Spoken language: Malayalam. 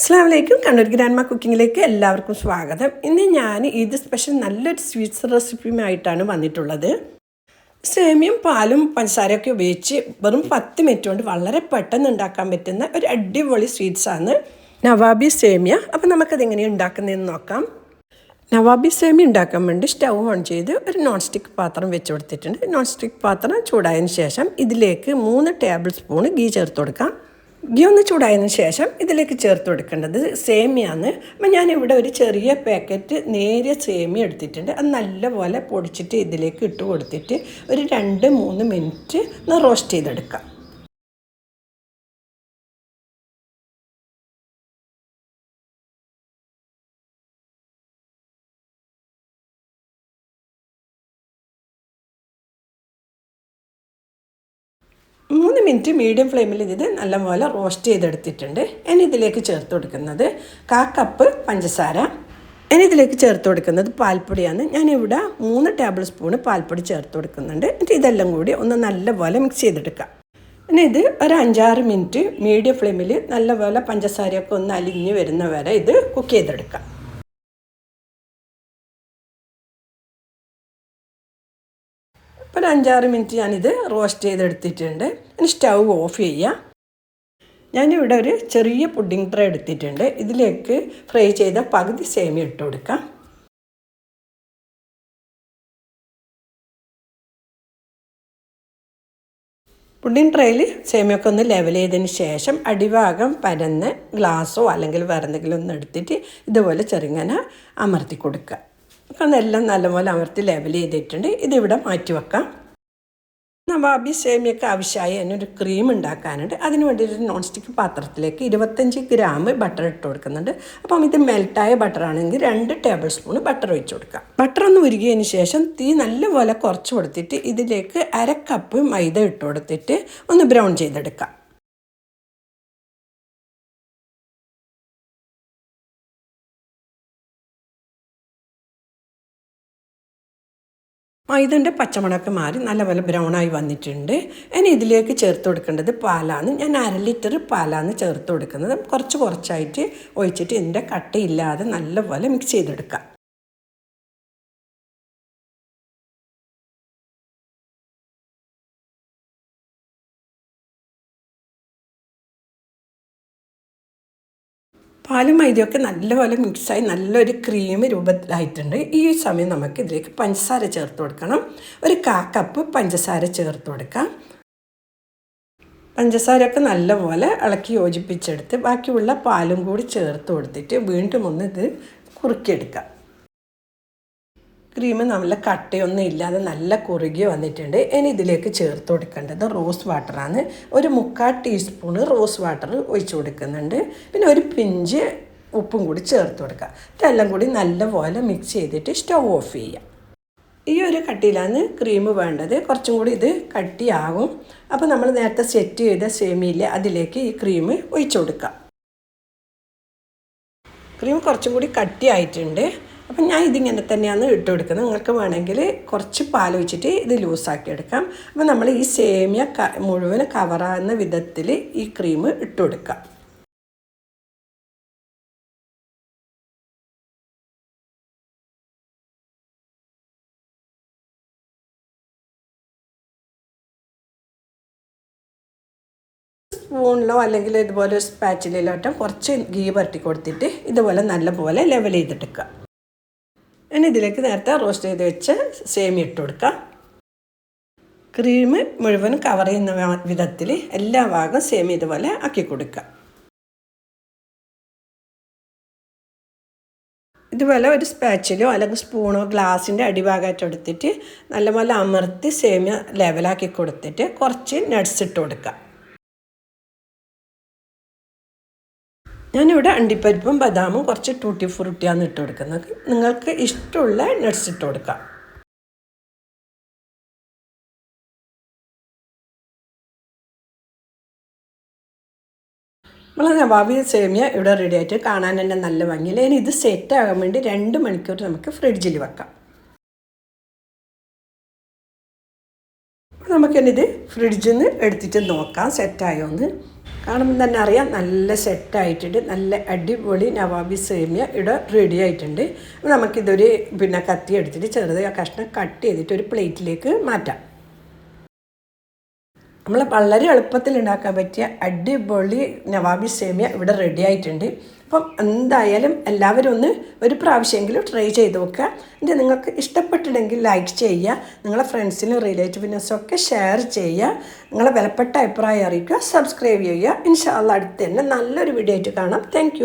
അസ്ലാമലൈക്കും കണ്ണൂർ ഗ്രാൻഡ്മ കുക്കിങ്ങിലേക്ക് എല്ലാവർക്കും സ്വാഗതം. ഇന്ന് ഞാൻ ഇത് സ്പെഷ്യൽ നല്ലൊരു സ്വീറ്റ്സ് റെസിപ്പിയുമായിട്ടാണ് വന്നിട്ടുള്ളത്. സേമിയും പാലും പഞ്ചസാരയൊക്കെ ഉപയോഗിച്ച് വെറും പത്ത് മിനിറ്റ് കൊണ്ട് വളരെ പെട്ടെന്ന് ഉണ്ടാക്കാൻ പറ്റുന്ന ഒരു അടിപൊളി സ്വീറ്റ്സാണ് നവാബി സേമിയ. അപ്പോൾ നമുക്കത് എങ്ങനെ ഉണ്ടാക്കുന്നതെന്ന് നോക്കാം. നവാബി സേമിയ ഉണ്ടാക്കാൻ വേണ്ടി സ്റ്റൗ ഓൺ ചെയ്ത് ഒരു നോൺ സ്റ്റിക്ക് പാത്രം വെച്ച് കൊടുത്തിട്ടുണ്ട്. നോൺ സ്റ്റിക്ക് പാത്രം ചൂടായതിന് ശേഷം ഇതിലേക്ക് മൂന്ന് ടേബിൾ സ്പൂൺ ഗീ ചേർത്ത് കൊടുക്കാം. ഗീ ഒന്ന് ചൂടായതിനു ശേഷം ഇതിലേക്ക് ചേർത്ത് കൊടുക്കേണ്ടത് സേമിയാണ്. അപ്പം ഞാനിവിടെ ഒരു ചെറിയ പാക്കറ്റ് നേരിയ സേമിയ എടുത്തിട്ടുണ്ട്. അത് നല്ലപോലെ പൊടിച്ചിട്ട് ഇതിലേക്ക് ഇട്ട് കൊടുത്തിട്ട് ഒരു രണ്ട് മൂന്ന് മിനിറ്റ് റോസ്റ്റ് ചെയ്തെടുക്കാം. മൂന്ന് മിനിറ്റ് മീഡിയം ഫ്ലെയിമിൽ ഇത് നല്ലപോലെ റോസ്റ്റ് ചെയ്തെടുത്തിട്ടുണ്ട്. ഇനി ഇതിലേക്ക് ചേർത്ത് കൊടുക്കുന്നത് കാ കപ്പ് പഞ്ചസാര. ഇനി ഇതിലേക്ക് ചേർത്ത് കൊടുക്കുന്നത് പാൽപ്പൊടിയാണ്. ഞാനിവിടെ മൂന്ന് ടേബിൾ സ്പൂണ് പാൽപ്പൊടി ചേർത്ത് കൊടുക്കുന്നുണ്ട്. എന്നിട്ട് ഇതെല്ലാം കൂടി ഒന്ന് നല്ലപോലെ മിക്സ് ചെയ്തെടുക്കാം. ഇനി ഇത് ഒരു അഞ്ചാറ് മിനിറ്റ് മീഡിയം ഫ്ലെയിമിൽ നല്ലപോലെ പഞ്ചസാരയൊക്കെ ഒന്ന് അലിഞ്ഞ് വരുന്ന വരെ ഇത് കുക്ക് ചെയ്തെടുക്കാം. ഇപ്പോൾ ഒരു അഞ്ചാറ് മിനിറ്റ് ഞാനിത് റോസ്റ്റ് ചെയ്തെടുത്തിട്ടുണ്ട്. ഇനി സ്റ്റൗ ഓഫ് ചെയ്യുക ഞാനിവിടെ ഒരു ചെറിയ പുഡിംഗ് ട്രേ എടുത്തിട്ടുണ്ട്. ഇതിലേക്ക് ഫ്രൈ ചെയ്ത പകുതി സേമിയ ഇട്ട് കൊടുക്കാം. പുഡിംഗ് ട്രേയിൽ സേമിയൊക്കെ ഒന്ന് ലെവൽ ചെയ്തതിന് ശേഷം അടിഭാഗം പരന്ന് ഗ്ലാസ്സോ അല്ലെങ്കിൽ വേറെന്തെങ്കിലും ഒന്ന് എടുത്തിട്ട് ഇതുപോലെ ചെറുങ്ങനെ അമർത്തി കൊടുക്കുക. അതെല്ലാം നല്ലപോലെ അമർത്തി ലേബൽ ചെയ്തിട്ടുണ്ട്. ഇതിവിടെ മാറ്റി വെക്കാം. നവാബി സേമിയൊക്കെ ആവശ്യമായി അതിനൊരു ക്രീം ഉണ്ടാക്കാനുണ്ട്. അതിന് വേണ്ടി ഒരു നോൺ സ്റ്റിക്ക് പാത്രത്തിലേക്ക് ഇരുപത്തഞ്ച് ഗ്രാം ബട്ടർ ഇട്ട് കൊടുക്കുന്നുണ്ട്. അപ്പം ഇത് മെൽട്ടായ ബട്ടർ ആണെങ്കിൽ രണ്ട് ടേബിൾ സ്പൂൺ ബട്ടർ ഒഴിച്ച് കൊടുക്കാം. ബട്ടർ ഒന്ന് ഉരുകിയതിന് ശേഷം തീ നല്ലപോലെ കുറച്ച് കൊടുത്തിട്ട് ഇതിലേക്ക് അര കപ്പ് മൈദ ഇട്ട് കൊടുത്തിട്ട് ഒന്ന് ബ്രൗൺ ചെയ്തെടുക്കാം. മൈദന്റെ പച്ചമണമൊക്കെ മാറി ബ്രൗൺ ആയി വന്നിട്ടുണ്ട്. ഇനി ഇതിലേക്ക് ചേർത്ത് കൊടുക്കേണ്ടത് പാലാണ് ഞാൻ അര ലിറ്റർ പാലാണ് ചേർത്ത് കൊടുക്കുന്നത്. കുറച്ച് കുറച്ചായിട്ട് ഒഴിച്ചിട്ട് ഇതിന്റെ കട്ടയില്ലാതെ നല്ലപോലെ മിക്സ് ചെയ്തെടുക്കാം. പാലും മൈദയൊക്കെ നല്ലപോലെ മിക്സായി നല്ലൊരു ക്രീം രൂപത്തിലായിട്ടുണ്ട്. ഈ സമയം നമുക്ക് ഇതിലേക്ക് പഞ്ചസാര ചേർത്ത് കൊടുക്കണം. ഒരു കാ കപ്പ് പഞ്ചസാര ചേർത്ത് കൊടുക്കാം. പഞ്ചസാരയൊക്കെ നല്ലപോലെ ഇളക്കി യോജിപ്പിച്ചെടുത്ത് ബാക്കിയുള്ള പാലും കൂടി ചേർത്ത് കൊടുത്തിട്ട് വീണ്ടും ഒന്ന് ഇത് കുറുക്കിയെടുക്കാം. ക്രീം നല്ല കട്ടയൊന്നും ഇല്ലാതെ നല്ല കുറുകി വന്നിട്ടുണ്ട്. ഇനി ഇതിലേക്ക് ചേർത്ത് കൊടുക്കേണ്ടത് റോസ് വാട്ടറാണ്. ഒരു മുക്കാൽ ടീസ്പൂൺ റോസ് വാട്ടർ ഒഴിച്ചു കൊടുക്കുന്നുണ്ട്. പിന്നെ ഒരു പിഞ്ച് ഉപ്പും കൂടി ചേർത്ത് കൊടുക്കുക ഇതെല്ലാം കൂടി നല്ലപോലെ മിക്സ് ചെയ്തിട്ട് സ്റ്റൗ ഓഫ് ചെയ്യുക ഈ ഒരു കട്ടിയിലാണ് ക്രീം വേണ്ടത്. കുറച്ചും കൂടി ഇത് കട്ടിയാകും. അപ്പോൾ നമ്മൾ നേരത്തെ സെറ്റ് ചെയ്ത സേമിയിൽ അതിലേക്ക് ഈ ക്രീം ഒഴിച്ചു കൊടുക്കുക ക്രീം കുറച്ചും കൂടി കട്ടിയായിട്ടുണ്ട്. അപ്പം ഞാൻ ഇതിങ്ങനെ തന്നെയാണ് ഇട്ട് കൊടുക്കുന്നത് നിങ്ങൾക്ക് വേണമെങ്കിൽ കുറച്ച് പാൽ വെച്ചിട്ട് ഇത് ലൂസാക്കി എടുക്കാം അപ്പം നമ്മൾ ഈ സേമിയ ക മുഴുവൻ കവറാകുന്ന വിധത്തിൽ ഈ ക്രീം ഇട്ട് കൊടുക്കാം സ്പൂണിലോ അല്ലെങ്കിൽ ഇതുപോലെ സ്പാച്ചിലോട്ടോ കുറച്ച് ഗീ പരട്ടി കൊടുത്തിട്ട് ഇതുപോലെ നല്ലപോലെ ലെവൽ ചെയ്തെടുക്കുക ഇനി ഇതിലേക്ക് നേരത്തെ റോസ്റ്റ് ചെയ്ത് വെച്ച് സേമി ഇട്ട് കൊടുക്കാം. ക്രീം മുഴുവൻ കവർ ചെയ്യുന്ന വിധത്തിൽ എല്ലാ ഭാഗം സേമി ഇതുപോലെ ആക്കി കൊടുക്കുക. ഇതുപോലെ ഒരു സ്പാച്ചിലോ അല്ലെങ്കിൽ സ്പൂണോ ഗ്ലാസിന്റെ അടിഭാഗമായിട്ട് എടുത്തിട്ട് നല്ല പോലെ അമർത്തി സേമിയ ലെവലാക്കി കൊടുത്തിട്ട് കുറച്ച് നട്സ് ഇട്ട് കൊടുക്കുക. ഞാനിവിടെ അണ്ടിപ്പരിപ്പും ബദാമും കുറച്ച് ടൂട്ടി ഫ്രൂട്ടിയാണ് ഇട്ട് കൊടുക്കുന്നത്. നിങ്ങൾക്ക് ഇഷ്ടമുള്ള നട്ട്സ് ഇട്ട് കൊടുക്കാം. നമ്മൾ നവാബി സേമിയ ഇവിടെ റെഡി ആയിട്ട് കാണാൻ തന്നെ നല്ല ഭംഗിയില്ല ഇനി ഇത് സെറ്റ് ആകാൻ വേണ്ടി രണ്ട് മണിക്കൂർ നമുക്ക് ഫ്രിഡ്ജിൽ വെക്കാം. നമുക്കിനിത് ഫ്രിഡ്ജിൽ നിന്ന് എടുത്തിട്ട് നോക്കാം. സെറ്റായോ എന്ന്. കാണുമ്പോൾ തന്നെ അറിയാം നല്ല സെറ്റായിട്ടുണ്ട് നല്ല അടിപൊളി നവാബി സേമിയ ഇവിടെ റെഡി ആയിട്ടുണ്ട്. നമുക്കിതൊരു പിന്നെ കത്തി എടുത്തിട്ട് ചെറുതായി ആ കഷ്ണം കട്ട് ചെയ്തിട്ട് ഒരു പ്ലേറ്റിലേക്ക് മാറ്റാം. നമ്മൾ വളരെ എളുപ്പത്തിൽ ഉണ്ടാക്കാൻ പറ്റിയ അടിപൊളി നവാബി സേമിയ ഇവിടെ റെഡി ആയിട്ടുണ്ട്. അപ്പം എന്തായാലും എല്ലാവരും ഒന്ന് ഒരു പ്രാവശ്യമെങ്കിലും ട്രൈ ചെയ്ത് നോക്കുക. എന്നിട്ട് നിങ്ങൾക്ക് ഇഷ്ടപ്പെട്ടിട്ടുണ്ടെങ്കിൽ ലൈക്ക് ചെയ്യുക. നിങ്ങളെ ഫ്രണ്ട്സിനും റിലേറ്റീവിനൊക്കെ ഒക്കെ ഷെയർ ചെയ്യുക. നിങ്ങളെ വിലപ്പെട്ട അഭിപ്രായം അറിയിക്കുക. സബ്സ്ക്രൈബ് ചെയ്യുക. ഇൻഷാല്ല അടുത്ത് തന്നെ നല്ലൊരു വീഡിയോ ആയിട്ട് കാണാം. താങ്ക്